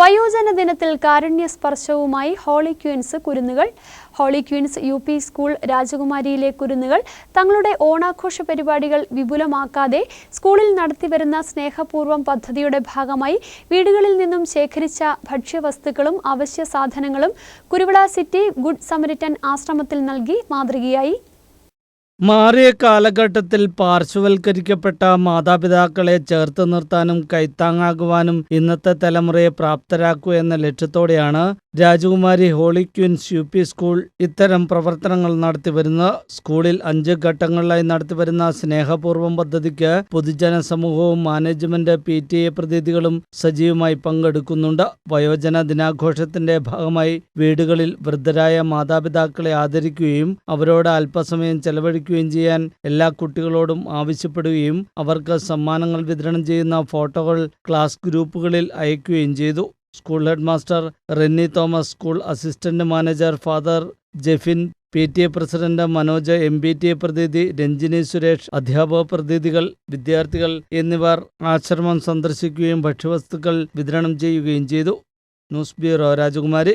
വയോജന ദിനത്തിൽ കാരുണ്യ സ്പർശവുമായി holy Queen's കുരുന്നുകൾ. Holy Queens U P school രാജകുമാരിയിലെ കുരുന്നുകൾ. തങ്ങളുടെ ഓണാഘോഷ പരിപാടികൾ വിപുലമാക്കാതെ സ്കൂളിൽ നടത്തിവരുന്ന സ്നേഹപൂർവം പദ്ധതിയുടെ ഭാഗമായി വീടുകളിൽ നിന്നും ശേഖരിച്ച ഭക്ഷ്യവസ്തുക്കളും അവശ്യ സാധനങ്ങളും കുരുവിള സിറ്റി ഗുഡ് സമരിറ്റൻ ആശ്രമത്തിൽ നൽകി മാതൃകയായി. മാറിയ കാലഘട്ടത്തിൽ പാർശ്വവൽക്കരിക്കപ്പെട്ട മാതാപിതാക്കളെ ചേർത്ത് നിർത്താനും കൈത്താങ്ങാകുവാനും ഇന്നത്തെ തലമുറയെ പ്രാപ്തരാക്കുക എന്ന ലക്ഷ്യത്തോടെയാണ് Rajakumari Holy Queens U P school ഇത്തരം പ്രവർത്തനങ്ങൾ നടത്തിവരുന്ന സ്കൂളിൽ അഞ്ച് ഘട്ടങ്ങളിലായി നടത്തിവരുന്ന സ്നേഹപൂർവം പദ്ധതിക്ക് പൊതുജന സമൂഹവും മാനേജ്മെന്റ് പി ടി എ പ്രതിനിധികളും സജീവമായി പങ്കെടുക്കുന്നുണ്ട്. വയോജന ദിനാഘോഷത്തിന്റെ ഭാഗമായി വീടുകളിൽ വൃദ്ധരായ മാതാപിതാക്കളെ ആദരിക്കുകയും അവരോട് അല്പസമയം ചെലവഴിക്കുകയും ചെയ്യാൻ എല്ലാ കുട്ടികളോടും ആവശ്യപ്പെടുകയും അവർക്ക് സമ്മാനങ്ങൾ വിതരണം ചെയ്യുന്ന ഫോട്ടോകൾ ക്ലാസ് ഗ്രൂപ്പുകളിൽ അയക്കുകയും ചെയ്തു. School head master Renny Thomas school assistant manager father Jefin P T A president Manoj M B T A പ്രതിനിധി രഞ്ജിനി സുരേഷ് അധ്യാപക പ്രതിനിധികൾ വിദ്യാർത്ഥികൾ എന്നിവർ ആശ്രമം സന്ദർശിക്കുകയും ഭക്ഷ്യവസ്തുക്കൾ വിതരണം ചെയ്യുകയും ചെയ്തു. ന്യൂസ് ബ്യൂറോ രാജകുമാരി.